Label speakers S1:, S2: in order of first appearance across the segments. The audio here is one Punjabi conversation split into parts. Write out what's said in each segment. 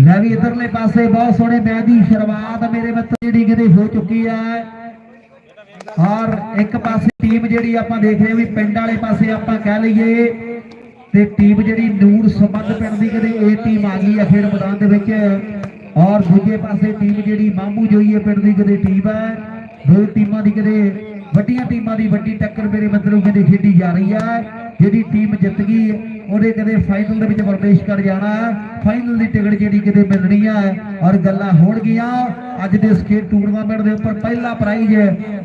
S1: ਲੈ ਵੀ ਇਧਰਲੇ ਪਾਸੇ ਬਹੁਤ ਸੋਹਣੇ ਮੈਚ ਦੀ ਸ਼ੁਰੂਆਤ ਮੇਰੇ ਮਿੱਤਰ ਜਿਹੜੀ ਕਿਤੇ ਹੋ ਚੁੱਕੀ ਹੈ। ਔਰ ਇੱਕ ਪਾਸੇ ਟੀਮ ਜਿਹੜੀ ਆਪਾਂ ਦੇਖ ਰਹੇ ਵੀ ਪਿੰਡ ਵਾਲੇ ਪਾਸੇ ਆਪਾਂ ਕਹਿ ਲਈਏ ਤੇ ਟੀਮ ਜਿਹੜੀ ਨੂਰ ਸੰਬੰਧ ਪਿੰਡ ਦੀ ਕਿਤੇ ਇਹ ਟੀਮ ਆ ਗਈ ਹੈ ਖੇਡ ਮੈਦਾਨ ਦੇ ਵਿੱਚ। ਔਰ ਦੂਜੇ ਪਾਸੇ ਟੀਮ ਜਿਹੜੀ ਮਾਮੂ ਜੋਈਏ ਪਿੰਡ ਦੀ ਕਿਤੇ ਟੀਮ ਹੈ। ਦੋ ਟੀਮਾਂ ਦੀ ਕਿਤੇ ਵੱਡੀਆਂ ਟੀਮਾਂ ਦੀ ਵੱਡੀ ਟੱਕਰ ਮੇਰੇ ਮਤਲਬ ਕਿਤੇ ਖੇਡੀ ਜਾ ਰਹੀ ਹੈ। ਜਿਹੜੀ ਟੀਮ ਜਿੱਤ ਗਈ, ਉਹਦੇ ਕਦੇ ਫਾਈਨਲ ਦੇ ਵਿੱਚ ਪ੍ਰਵੇਸ਼ ਕਰ ਜਾਣਾ ਫਾਈਨਲ ਦੀ ਟਿਕਟ ਜਿਹੜੀ ਕਿਤੇ ਮਿਲਣੀ ਹੈ, ਔਰ ਗੱਲਾਂ ਹੋਣਗੀਆਂ। ਅੱਜ ਦੇ ਸਕੇਟ ਟੂਰਨਾਮੈਂਟ ਦੇ ਉੱਪਰ ਪਹਿਲਾ ਪ੍ਰਾਈਜ਼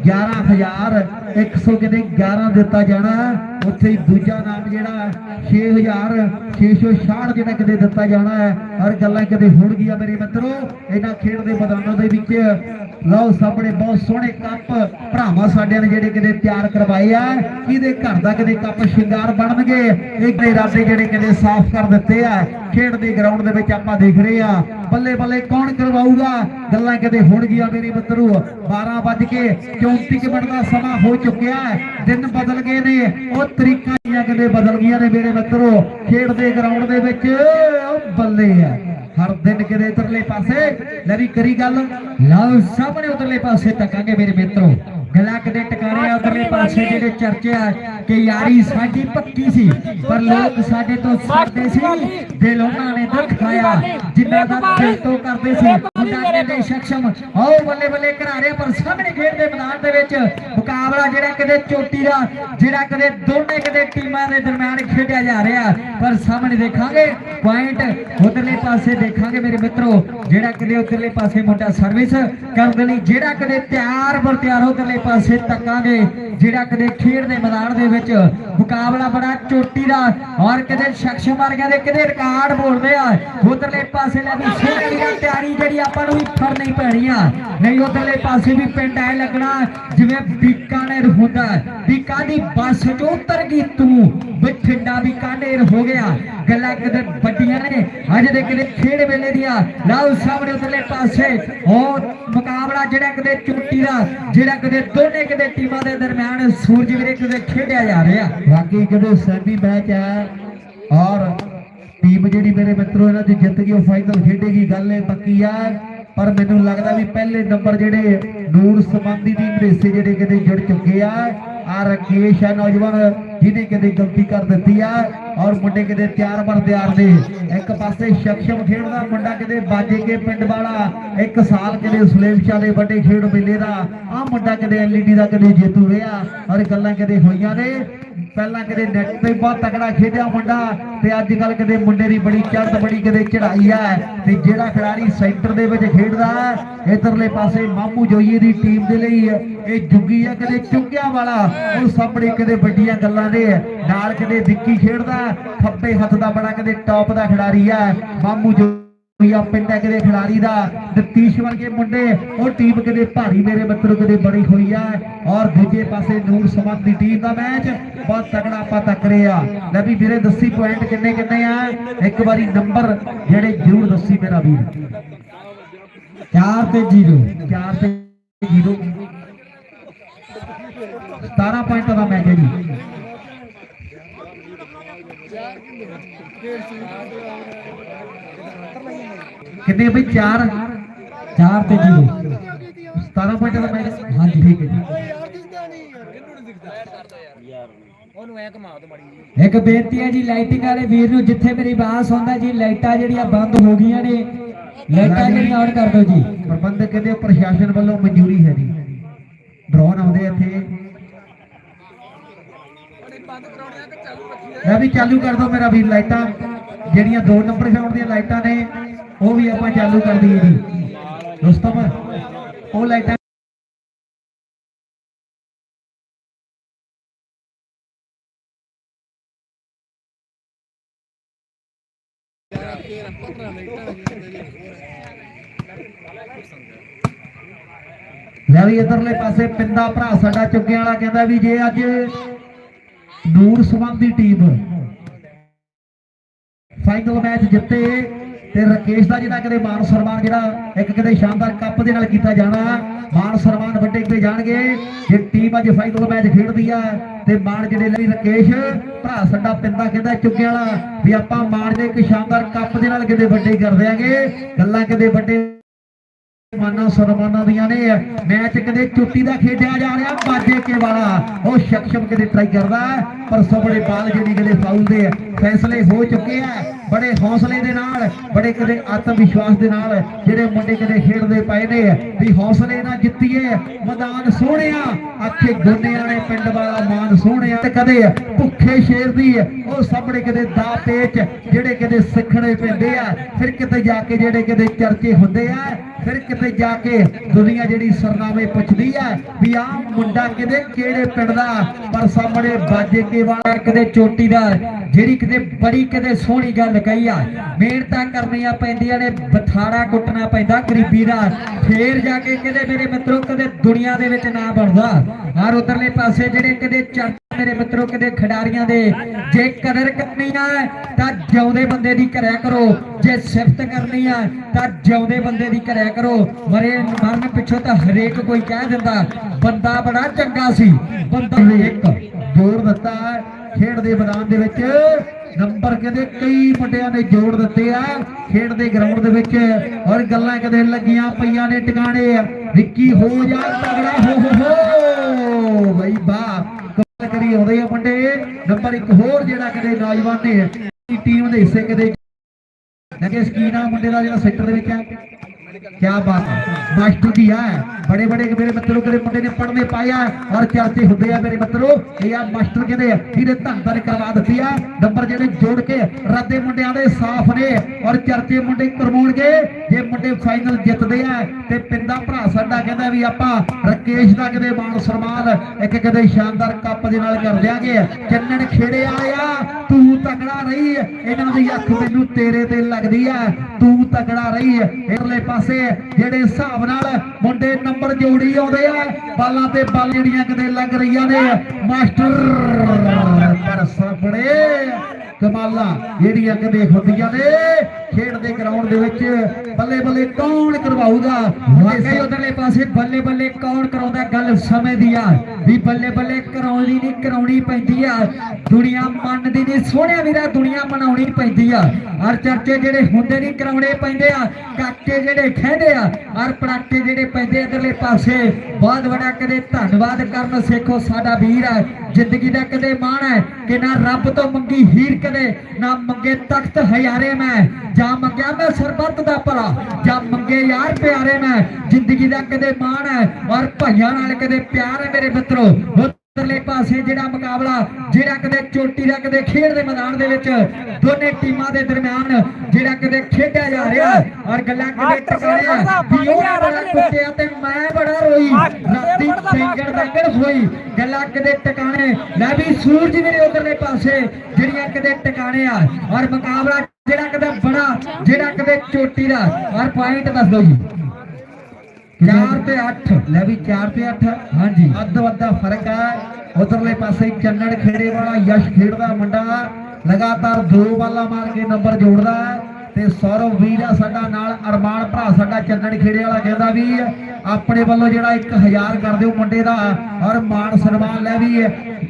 S1: 11100 ਕਿਤੇ 11 ਦਿੱਤਾ ਜਾਣਾ ਉੱਥੇ ਹੀ ਦੂਜਾ ਨਾਮ ਜਿਹੜਾ 6666 ਜਿਹੜਾ ਕਿਤੇ ਦਿੱਤਾ ਜਾਣਾ ਹੈ। ਔਰ ਗੱਲਾਂ ਕਿਤੇ ਹੋਣਗੀਆਂ ਮੇਰੇ ਮਿੱਤਰੋ, ਇਹਨਾਂ ਖੇਡ ਦੇ ਮੈਦਾਨਾਂ ਦੇ ਵਿੱਚ। ਲਓ, ਸਾਹਮਣੇ ਬਹੁਤ ਸੋਹਣੇ ਕੱਪ ਭਰਾਵਾਂ ਸਾਡਿਆਂ ਨੇ ਜਿਹੜੇ ਕਿਤੇ ਤਿਆਰ ਕਰਵਾਏ ਆ। ਕਿਹਦੇ ਘਰ ਦਾ ਕਿਤੇ ਕੱਪ ਸ਼ਿੰਗਾਰ ਬਣਨਗੇ। ਇੱਕ ਇਰਾਦੇ ਜਿਹੜੇ ਕਿਤੇ ਸਾਫ਼ ਕਰ ਦਿੱਤੇ ਆ। ਖੇਡ ਦੇ ਗਰਾਊਂਡ ਦੇ ਵਿੱਚ ਆਪਾਂ ਦੇਖ ਰਹੇ ਆ। ਬੱਲੇ ਬੱਲੇ ਕੌਣ ਕਰਵਾਊਗਾ? ਗੱਲਾਂ ਕਿਤੇ ਹੋਣਗੀਆਂ ਮੇਰੇ ਮਿੱਤਰੋ। 12 ਵੱਜ ਕੇ 34 ਮਿੰਟ ਦਾ ਸਮਾਂ ਹੋ ਚੁੱਕਿਆ ਹੈ। ਦਿਨ ਬਦਲ ਗਏ ਨੇ। ਉਹ ਤਰੀਕਾ ਦੀਆਂ ਕਿਤੇ ਬਦਲ ਗਈਆਂ ਨੇ ਮੇਰੇ ਮਿੱਤਰੋ। ਖੇਡ ਦੇ ਗਰਾਊਂਡ ਦੇ ਵਿੱਚ ਉਹ ਬੱਲੇ ਆ। ਹਰ ਦਿਨ ਕਿਤੇ ਇਧਰਲੇ ਪਾਸੇ। ਲੈ ਵੀ ਕਰੀ ਗੱਲ। ਲਓ ਸਾਹਮਣੇ ਉਧਰਲੇ ਪਾਸੇ ਤੱਕਾਂਗੇ ਮੇਰੇ ਮਿੱਤਰੋ। ਗਲਾ ਕਿਤੇ ਟਿਕਾਰੇ ਉਧਰਲੇ ਪਾਸੇ ਜਿਹੜੇ ਚਰਚੇ ਆ ਕਿ ਯਾਰੀ ਸਾਡੀ ਪੱਕੀ ਸੀ ਪਰ ਲੋਕ ਸਾਡੇ ਤੋਂ ਸੜਦੇ ਸੀ ਦਿਲ ਉਹਨਾਂ ਨੇ ਦਿਖਾਇਆ ਜਿੰਨਾ ਦਾ ਦਿਲ ਤੋਂ ਕਰਦੇ ਸੀ। ਮੁੰਡਾ ਕਹਿੰਦੇ ਸ਼ਖਸ਼ਮ। ਆਓ ਬੱਲੇ ਬੱਲੇ ਘਰਾਰੇ ਪਰ ਸਾਹਮਣੇ ਖੇਡ ਦੇ ਮੈਦਾਨ ਦੇ ਵਿੱਚ ਮੁਕਾਬਲਾ ਜਿਹੜਾ ਕਿਤੇ ਚੋਟੀ ਦਾ ਜਿਹੜਾ ਕਦੇ ਦੋਨੇ ਕਿਤੇ ਟੀਮਾਂ ਦੇ ਦਰਮਿਆਨ ਖੇਡਿਆ ਜਾ ਰਿਹਾ। ਪਰ ਸਾਹਮਣੇ ਦੇਖਾਂਗੇ ਪੁਆਇੰਟ ਉਧਰਲੇ ਪਾਸੇ ਦੇਖਾਂਗੇ ਮੇਰੇ ਮਿੱਤਰੋ ਜਿਹੜਾ ਕਦੇ ਉਧਰਲੇ ਪਾਸੇ ਮੁੰਡਾ ਸਰਵਿਸ ਕਰਨ ਦੇ ਲਈ ਜਿਹੜਾ ਕਦੇ ਤਿਆਰ ਬਰ ਤਿਆਰ ਉਧਰਲੇ ਪਾਸੇ ਤੱਕਾਂਗੇ ਜਿਹੜਾ ਕਦੇ ਖੇਡ ਦੇ ਮੈਦਾਨ ਦੇ ਵਿੱਚ ਮੁਕਾਬਲਾ ਬੜਾ ਚੋਟੀ ਦਾ। ਔਰ ਕਦੇ ਸ਼ਖਸ ਮਾਰ ਗਿਆ ਤੇ ਕਦੇ ਰਿਕਾਰਡ ਬੋਲਦੇ ਆ। ਉਧਰਲੇ ਪਾਸੇ ਲੈ ਵੀ ਸੋਹਣੀ ਦੀ ਤਿਆਰੀ ਜਿਹੜੀ ਆਪਾਂ ਨੂੰ ਵੀ ਫੜਨੀ ਪੈਣੀ ਆ ਨਹੀਂ ਉਧਰਲੇ ਪਾਸੇ ਵੀ ਪਿੰਡ ਐ ਲੱਗਣਾ, ਜਿਵੇਂ ਬੀਕਾਨੇਰ ਹੁੰਦਾ ਬੀਕਾ ਦੀ ਬੱਸ ਚੋਂ ਉਤਰ ਗਈ ਤੂੰ। ਬਠਿੰਡਾ ਬੀਕਾਨੇਰ ਹੋ ਗਿਆ। ਗੱਲਾਂ ਕਿਤੇ ਵੱਡੀਆਂ ਨੇ। ਅੱਜ ਦੇ ਕਿਤੇ ਖੇਡ ਵੇਲੇ ਦੀਆਂ। ਲਓ ਸਾਹਮਣੇ ਉਧਰਲੇ ਪਾਸੇ। ਉਹ ਮੁਕਾਬਲਾ ਜਿਹੜਾ ਕਿਤੇ ਚੁੱਟੀ ਦਾ, ਜਿਹੜਾ ਕਿਤੇ ਦੋਨੇ ਕਿਤੇ ਟੀਮਾਂ ਦੇ ਦਰਮਿਆਨ ਸੂਰਜ ਵੀਰੇ ਕਿਤੇ ਖੇਡਿਆ ਜਾ ਰਿਹਾ। ਬਾਕੀ ਕਿਤੇ ਸੈਮੀ ਮੈਚ ਹੈ ਔਰ ਟੀਮ ਜਿਹੜੀ ਮੇਰੇ ਮਿੱਤਰੋ, ਇਹਨਾਂ ਦੀ ਜਿੱਤ ਗਈ, ਉਹ ਫਾਈਨਲ ਖੇਡੇਗੀ। ਗੱਲ ਇਹ ਪੱਕੀ ਆ ਪਰ ਮੈਨੂੰ ਲੱਗਦਾ ਵੀ ਪਹਿਲੇ ਨੰਬਰ ਜਿਹੜੇ ਨੂਰ ਸਮਾਂਦੀ ਦੀ ਹਿੱਸੇ ਜਿਹੜੇ ਕਿਤੇ ਜੁੜ ਚੁੱਕੇ ਆ ਆ ਰਕੇਸ਼ ਆ ਨੌਜਵਾਨ ਜਿਹਨੇ ਕਦੇ ਗਲਤੀ ਕਰ ਦਿੱਤੀ ਆ ਔਰ ਮੁੰਡੇ ਕਿਤੇ ਤਿਆਰ ਬਰ ਤਿਆਰ ਨੇ। ਇੱਕ ਪਾਸੇ ਸ਼ਖਸ਼ਮ ਖੇਡਦਾ, ਮੁੰਡਾ ਕਿਤੇ ਬਾਜੇ ਕੇ ਪਿੰਡ ਵਾਲਾ, ਇੱਕ ਸਾਲ ਕਿਤੇ ਸੁਲੇਮ ਚਾਲੇ ਵੱਡੇ ਖੇਡ ਮੇਲੇ ਦਾ। ਆ ਮੁੰਡਾ ਕਿਤੇ ਐਲਈਡੀ ਦਾ ਕਿਤੇ ਜੇਤੂ ਰਿਹਾ, ਔਰ ਗੱਲਾਂ ਕਿਤੇ ਹੋਈਆਂ ਨੇ। ਪਹਿਲਾਂ ਕਿਤੇ ਨੈਟ ਤੇ ਬਹੁਤ ਤਕੜਾ ਖੇਡਿਆ ਮੁੰਡਾ, ਤੇ ਅੱਜ ਕੱਲ ਕਦੇ ਮੁੰਡੇ ਦੀ ਬੜੀ ਚੜ੍ਹਤ, ਬੜੀ ਕਦੇ ਚੜਾਈ ਆ। ਤੇ ਜਿਹੜਾ ਖਿਡਾਰੀ ਸੈਂਟਰ ਦੇ ਵਿੱਚ ਖੇਡਦਾ, ਇਧਰਲੇ ਪਾਸੇ ਮਾਮੂ ਜੋਈਏ ਦੀ ਟੀਮ ਦੇ ਲਈ ਇਹ ਜੁੱਗੀ ਆ ਕਦੇ ਚੁੰਗਿਆ ਵਾਲਾ। ਉਹ ਸਾਹਮਣੇ ਕਦੇ ਵੱਡੀਆਂ ਗੱਲਾਂ ਦੇ ਨਾਲ ਕਿਤੇ ਵਿੱਕੀ ਖੇਡਦਾ ਖੱਬੇ ਹੱਥ ਦਾ ਬੜਾ ਕਿਤੇ ਟੌਪ ਦਾ ਖਿਡਾਰੀ ਆ। ਮਾਮੂ ਜੋ ਆ ਪਿੰਡ ਕਿਤੇ ਖਿਡਾਰੀ ਦਾ। ਨਤੀਸ਼ ਵਰਗੇ ਮੁੰਡੇ ਉਹ ਟੀਮ ਕਿਤੇ ਭਾਰੀ ਮੇਰੇ ਮਿੱਤਰੋ ਕਿਤੇ ਬੜੀ ਹੋਈ ਆ। ਔਰ ਦੂਜੇ ਪਾਸੇ ਨੂਰ ਸਮਤ ਦੀ ਟੀਮ ਦਾ ਮੈਚ ਬਹੁਤ ਤਕੜਾ ਆਪਾਂ ਤੱਕ ਰਹੇ ਆ। ਲੈ ਵੀ ਵੀਰੇ ਦੱਸੀ ਪੁਆਇੰਟ ਕਿੰਨੇ ਕਿੰਨੇ ਆ? ਇੱਕ ਵਾਰੀ ਨੰਬਰ ਜਿਹੜੇ ਜ਼ਰੂਰ ਦੱਸੀ ਮੇਰਾ ਵੀਰ। 4 ਤੇ 0 4 ਤੇ 0 17 ਪੁਆਇੰਟ ਦਾ ਮੈਚ ਹੈ ਜੀ। ਕਿੰਨੇ ਬਈ? 4 4 ਤੇ 0 17 ਪੁਆਇੰਟ ਦਾ ਮੈਚ ਹਾਂਜੀ ਠੀਕ ਹੈ ਜੀ
S2: ਉਹਨੂੰ ਐ ਘੁਮਾ ਦੋ ਮੜੀ
S1: ਇੱਕ ਬੇਨਤੀ ਹੈ ਜੀ ਲਾਈਟਿੰਗ ਵਾਲੇ ਵੀਰ ਨੂੰ ਜਿੱਥੇ ਮੇਰੀ ਆਵਾਜ਼ ਸੁਣਦਾ ਜੀ ਲਾਈਟਾਂ ਜਿਹੜੀਆਂ ਬੰਦ ਹੋ ਗਈਆਂ ਨੇ ਲਾਈਟਾਂ ਜਿਹੜੀਆਂ ਆਨ ਕਰ ਦਿਓ ਜੀ। ਪ੍ਰਬੰਧਕ ਕਹਿੰਦੇ ਪ੍ਰਸ਼ਾਸਨ ਵੱਲੋਂ ਮਨਜ਼ੂਰੀ ਹੈ ਜੀ। ਡਰੋਨ ਆਉਂਦੇ ਇੱਥੇ
S2: ਬੰਦ ਕਰਾਉਣੇ ਆ ਕਿ ਚਾਲੂ ਰੱਖੀ
S1: ਮੈਂ ਵੀ ਚਾਲੂ ਕਰ ਦੋ ਮੇਰਾ ਵੀਰ ਲਾਈਟਾਂ। ਜਿਹੜੀਆਂ ਦੋ ਨੰਬਰ ਗਰਾਊਂਡ ਦੀਆਂ ਲਾਈਟਾਂ ਨੇ, ਉਹ ਵੀ ਆਪਾਂ ਚਾਲੂ ਕਰ ਦਈਏ ਜੀ। ਦੋਸਤੋ ਉਹ ਲਾਈਟਾਂ ਲੈ ਵੀ ਇਧਰਲੇ ਪਾਸੇ ਪਿੰਦਾ ਭਰਾ ਸਾਡਾ ਚੁੱਕਿਆਂ ਵਾਲਾ ਕਹਿੰਦਾ ਵੀ ਜੇ ਅੱਜ ਨੂਰ ਸਵੰਗ ਟੀਮ। ਫਾਈਨਲ ਮੈਚ ਜਿੱਤੇ ਤੇ ਰਕੇਸ਼ ਦਾ ਜਿਹੜਾ ਕਦੇ ਮਾਨ ਸਨਮਾਨ, ਜਿਹੜਾ ਇੱਕ ਕਦੇ ਸ਼ਾਨਦਾਰ ਕੱਪ ਦੇ ਨਾਲ ਕੀਤਾ ਜਾਣਾ, ਮਾਨ ਸਨਮਾਨ ਵੱਡੇ ਕਿਤੇ ਜਾਣਗੇ। ਜੇ ਟੀਮ ਅੱਜ ਫਾਈਨਲ ਮੈਚ ਖੇਡਦੀ ਆ ਤੇ ਮਾਨ ਜਿਹੜੇ ਲਈ ਰਕੇਸ਼, ਭਰਾ ਸਾਡਾ ਪਿੰਦਾ ਕਹਿੰਦਾ ਚੁੱਕੇ ਵਾਲਾ, ਵੀ ਆਪਾਂ ਮਾਨ ਦੇ ਇੱਕ ਸ਼ਾਨਦਾਰ ਕੱਪ ਦੇ ਨਾਲ ਕਿਤੇ ਵੱਡੇ ਕਰ ਦਿਆਂਗੇ। ਗੱਲਾਂ ਕਿਤੇ ਵੱਡੇ ਮਾਨਾਂ ਸਨਮਾਨਾਂ ਦੀਆਂ ਨੇ। ਮੈਚ ਕਦੇ ਚੁੱਟੀ ਦਾ ਖੇਡਿਆ ਜਾ ਰਿਹਾ, ਬਾਜੇ ਕੇ ਵਾਲਾ। ਉਹ ਸ਼ਕਸ਼ਮ ਕਦੇ ਟਰਾਈ ਕਰਦਾ ਪਰ ਸਭੜੇ ਬਾਲ ਜਿਹੜੀ ਕਦੇ ਫਾਉਲ ਦੇ। ਫੈਸਲੇ ਹੋ ਚੁੱਕੇ ਆ। ਬੜੇ ਹੌਸਲੇ ਦੇ ਨਾਲ, ਬੜੇ ਕਦੇ ਆਤਮ ਵਿਸ਼ਵਾਸ ਦੇ ਨਾਲ ਜਿਹੜੇ ਮੁੰਡੇ ਕਦੇ ਖੇਡਦੇ ਪਏ ਨੇ, ਵੀ ਹੌਸਲੇ ਨਾਲ ਜਿੱਤੀਏ। ਮੈਦਾਨ ਸੋਹਣਿਆ, ਆਖੇ ਗੋਨਿਆਂ ਨੇ ਪਿੰਡ ਵਾਲਾ ਮਾਨ ਸੋਹਣਿਆ। ਤੇ ਕਦੇ ਭੁੱਖੇ ਸ਼ੇਰ ਦੀ, ਉਹ ਸਾਹਮਣੇ ਕਦੇ ਦਾ ਪੇਚ ਜਿਹੜੇ ਕਦੇ ਸਿੱਖਣੇ ਪੈਂਦੇ ਆ। ਫਿਰ ਕਿਤੇ ਜਾ ਕੇ ਜਿਹੜੇ ਕਦੇ ਚਰਚੇ ਹੁੰਦੇ ਆ, ਫਿਰ ਕਿਤੇ ਜਾ ਕੇ ਦੁਨੀਆ ਜਿਹੜੀ ਸਰਨਾਮੇ ਪੁੱਛਦੀ ਆ ਵੀ ਆ ਮੁੰਡਾ ਕਿਤੇ ਕਿਹੜੇ ਪਿੰਡ ਦਾ? ਪਰ ਸਾਹਮਣੇ ਬਾਜੇ ਕੇ ਵਾਲਾ
S3: ਕਦੇ ਚੋਟੀ ਦਾ, ਜਿਹੜੀ ਕਿਤੇ ਬੜੀ ਕਦੇ ਸੋਹਣੀ ਗੱਲ ਕਹੀ ਆ। ਮਿਹਨਤਾਂ ਕਰਨੀਆਂ ਪੈਂਦੀਆਂ ਨੇ, ਬਥਾੜਾ ਕੁੱਟਣਾ ਪੈਂਦਾ ਗਰੀਬੀ ਦਾ। ਫੇਰ ਜਾ ਕੇ ਕਦੇ ਮੇਰੇ ਮਿੱਤਰੋ ਕਦੇ ਦੁਨੀਆ ਦੇ ਵਿੱਚ ਨਾ ਬਣਦਾ। ਹਰ ਉਧਰਲੇ ਪਾਸੇ ਜਿਹੜੇ ਕਿਤੇ ਚਰਚ ਮੇਰੇ ਮਿੱਤਰੋ ਕਦੇ ਖਿਡਾਰੀਆਂ ਦੇ ਜੇ ਕਦਰ ਕਰਨੀ ਆ, ਤਾਂ ਜਿਉਂਦੇ ਬੰਦੇ ਦੀ ਕਰਿਆ ਕਰੋ। ਜੇ ਸਿਫਤ ਕਰਨੀ ਆ, ਤਾਂ ਜਿਉਂਦੇ ਬੰਦੇ ਦੀ ਕਰਿਆ ਕਰੋ। ਮਰੇ ਮਰਨ ਪਿੱਛੋਂ ਤਾਂ ਹਰੇਕ ਕੋਈ ਕਹਿ ਦਿੰਦਾ, ਬੰਦਾ ਬੜਾ ਚੰਗਾ ਸੀ। ਬੰਦਾ
S1: ਇੱਕ ਜੋੜ ਦਿੱਤਾ, ਖੇਡ ਦੇ ਮੈਦਾਨ ਦੇ ਵਿੱਚ ਨੰਬਰ ਕਹਿੰਦੇ ਕਈ ਮੁੰਡਿਆਂ ਨੇ ਜੋੜ ਦਿੱਤੇ ਆ। ਖੇਡ ਦੇ ਗਰਾਊਂਡ ਦੇ ਵਿੱਚ ਔਰ ਗੱਲਾਂ ਕਦੇ ਲੱਗੀਆਂ ਪਈਆਂ ਨੇ ਟਿਕਾਣੇ। ਵਿੱਕੀ ਹੋ ਜਾ ਤਗੜਾ, ਹੋ ਹੋ ਹੋ। ਬਈ ਵਾਹ ਕਮਾਲ ਕਰੀ ਆਉਂਦੇ ਆ ਮੁੰਡੇ। ਨੰਬਰ ਇੱਕ ਹੋਰ ਜਿਹੜਾ ਕਦੇ ਨੌਜਵਾਨ ਨੇ ਟੀਮ ਦੇ ਹਿੱਸੇ ਕਦੇ ਲੱਗੇ ਸਕੀਨ ਆ ਮੁੰਡੇ ਦਾ ਜਿਹੜਾ ਸੈਕਟਰ ਦੇ ਵਿੱਚ ਆ क्या बात है मास्टर जी है बड़े बड़े मेरे मित्रों के मुंडे ने पढ़ने पाया और चर्चे ਹੁੰਦੇ ਆ ਮੇਰੇ ਮਿੱਤਰੋ ਇਹ ਆ ਮਾਸਟਰ ਕਹਿੰਦੇ ਆ ਇਹਦੇ ਧੰਦਰ ਕਰਵਾ ਦਿੱਤੀ ਆ ਨੰਬਰ ਜਿਹੜੇ ਜੋੜ ਕੇ ਰਾਦੇ ਮੁੰਡਿਆਂ ਦੇ ਸਾਫ਼ ਨੇ ਔਰ ਚਰਚੇ ਮੁੰਡੇ ਕਰਵਾਉਣਗੇ ਜੇ ਮੁੰਡੇ ਫਾਈਨਲ ਜਿੱਤਦੇ ਆ ਤੇ ਪਿੰਦਾ ਭਰਾ ਸਾਡਾ ਕਹਿੰਦਾ ਵੀ ਆਪਾਂ ਰਕੇਸ਼ ਦਾ ਕਿਤੇ ਮਾਨ ਸਨਮਾਨ ਇੱਕ ਕਿਤੇ ਸ਼ਾਨਦਾਰ ਕੱਪ ਦੇ ਨਾਲ ਕਰ ਦਿਆਂਗੇ ਚੰਨਣ ਖੇੜੇ ਆਇਆ ਤੂੰ ਤਗੜਾ ਰਹੀ ਇਹਨਾਂ ਦੀ ਅੱਖ ਮੈਨੂੰ ਤੇਰੇ ਤੇ ਲੱਗਦੀ ਆ ਤੂੰ ਤਗੜਾ ਰਹੀ ਇਰਲੇ ਪਾਸੇ ਜਿਹੜੇ ਹਿਸਾਬ ਨਾਲ ਮੁੰਡੇ ਨੰਬਰ ਜੋੜੀ ਆਉਂਦੇ ਆ, ਬਾਲਾਂ ਤੇ ਬਾਲ ਜਿਹੜੀਆਂ ਕਿਤੇ ਲੱਗ ਰਹੀਆਂ ਨੇ, ਮਾਸਟਰ ਪਰ ਸਾਹਮਣੇ ਕਮਾਲਾਂ ਜਿਹੜੀਆਂ ਕਦੇ ਹੁੰਦੀਆਂ ਨੇ। ਖੇਡ ਦੇ ਗਰਾਊਂਡ ਦੇ ਵਿੱਚ ਬੱਲੇ ਬੱਲੇ ਕੌਣ ਕਰਵਾਊਗਾ?
S3: ਵਾਕਈ ਉਧਰਲੇ ਪਾਸੇ ਬੱਲੇ ਬੱਲੇ ਕੌਣ ਕਰਾਉਂਦਾ ਗੱਲ ਸਮੇਂ ਦੀ ਆ। ਵੀ ਬੱਲੇ ਬੱਲੇ ਕਰਾਉਣੀ ਨਹੀਂ ਕਰਾਉਣੀ ਪੈਂਦੀ ਆ। ਦੁਨੀਆ ਮੰਨਦੀ ਨਹੀਂ। ਸੋਹਣਿਆ ਵੀਰਾ ਦੁਨੀਆ ਮਨਾਉਣੀ ਪੈਂਦੀ ਆ। ਔਰ ਚਰਚੇ ਜਿਹੜੇ ਹੁੰਦੇ ਨਹੀਂ ਕਰਾਉਣੇ ਪੈਂਦੇ ਆ। ਕਾਕੇ ਜਿਹੜੇ ਖਹਿੰਦੇ ਆ ਔਰ ਪੜਾਕੇ ਜਿਹੜੇ ਪੈਂਦੇ ਇਧਰਲੇ ਪਾਸੇ। ਬਹੁਤ ਵੱਡਾ ਕਦੇ ਧੰਨਵਾਦ ਕਰਨ ਸਿੱਖੋ ਸਾਡਾ ਵੀਰ ਹੈ ਜ਼ਿੰਦਗੀ ਦਾ ਕਦੇ ਮਾਣ ਹੈ। ਕਿ ਨਾ ਰੱਬ ਤੋਂ ਮੰਗੀ ਹੀਰ ਕਦੇ ਨਾ ਮੰਗੇ ਤਖਤ ਹਜ਼ਾਰੇ ਮੈਂ, ਜਾਂ ਮੰਗਿਆ ਮੈਂ ਸਰਬੱਤ ਦਾ ਭਲਾ, ਜਾਂ ਮੰਗੇ ਯਾਰ ਪਿਆਰੇ ਮੈਂ, ਜ਼ਿੰਦਗੀ ਦਾ ਕਦੇ ਮਾਣ ਹੈ, ਔਰ ਭਾਈਆਂ ਨਾਲ ਕਦੇ ਪਿਆਰ ਹੈ ਮੇਰੇ ਮਿੱਤਰੋ। ਉਧਰਲੇ ਪਾਸੇ ਜਿਹੜਾ ਮੁਕਾਬਲਾ ਜਿਹੜਾ ਕਦੇ ਚੋਟੀ ਦਾ ਕਦੇ ਖੇਡ ਦੇ ਮੈਦਾਨ ਦੇ ਵਿੱਚ ਦੋਨੇ ਟੀਮਾਂ ਦੇ ਦਰਮਿਆਨ ਜਿਹੜਾ ਕਦੇ ਖੇਡਿਆ ਜਾ ਰਿਹਾ। ਔਰ ਗੱਲਾਂ ਕਦੇ ਟਿਕਾਣਿਆ ਵੀ ਉਹ ਬੜਾ ਕੁੱਟਿਆ ਤੇ ਮੈਂ ਬੜਾ ਰੋਈ। ਰਾਤੀ ਸਿੰਗਰ ਦੰਗੜ ਹੋਈ। ਗੱਲਾਂ ਕਦੇ ਟਿਕਾਣੇ? ਲੈ ਵੀ ਸੂਰਜ ਮੇਰੇ ਉਧਰਲੇ ਪਾਸੇ ਜਿਹੜੀਆਂ ਕਦੇ ਟਿਕਾਣੇ ਆ। ਔਰ ਮੁਕਾਬਲਾ ਜਿਹੜਾ ਕਦੇ ਬੜਾ ਜਿਹੜਾ ਕਦੇ ਚੋਟੀ ਦਾ। ਔਰ ਪੁਆਇੰਟ ਦੱਸ ਦਿਓ ਜੀ। 4 ਤੇ 8
S1: ਲੈ ਵੀ 4 ਤੇ 8
S3: ਹਾਂਜੀ।
S1: ਅੱਧ ਵੱਧਾ ਫ਼ਰਕ ਹੈ ਉਧਰਲੇ ਪਾਸੇ ਚੰਨੜ ਖੇੜੇ ਵਾਲਾ ਯਸ਼ ਖੇਡਦਾ ਮੁੰਡਾ। ਲਗਾਤਾਰ ਦੋ ਬਾਲਾਂ ਮਾਰ ਕੇ ਨੰਬਰ ਜੋੜਦਾ। ਹੈ ਤੇ ਸੌਰਵ ਵੀਰ ਆ ਸਾਡਾ ਨਾਲ ਅਰਮਾਨ ਭਰਾ ਸਾਡਾ ਚੰਨੜ ਖੇੜੇ ਵਾਲਾ ਕਹਿੰਦਾ ਵੀ ਆਪਣੇ ਵੱਲੋਂ ਜਿਹੜਾ 1000 ਕਰ ਦਿਓ ਮੁੰਡੇ ਦਾ ਔਰ ਮਾਨ ਸਨਮਾਨ ਲੈ ਵੀ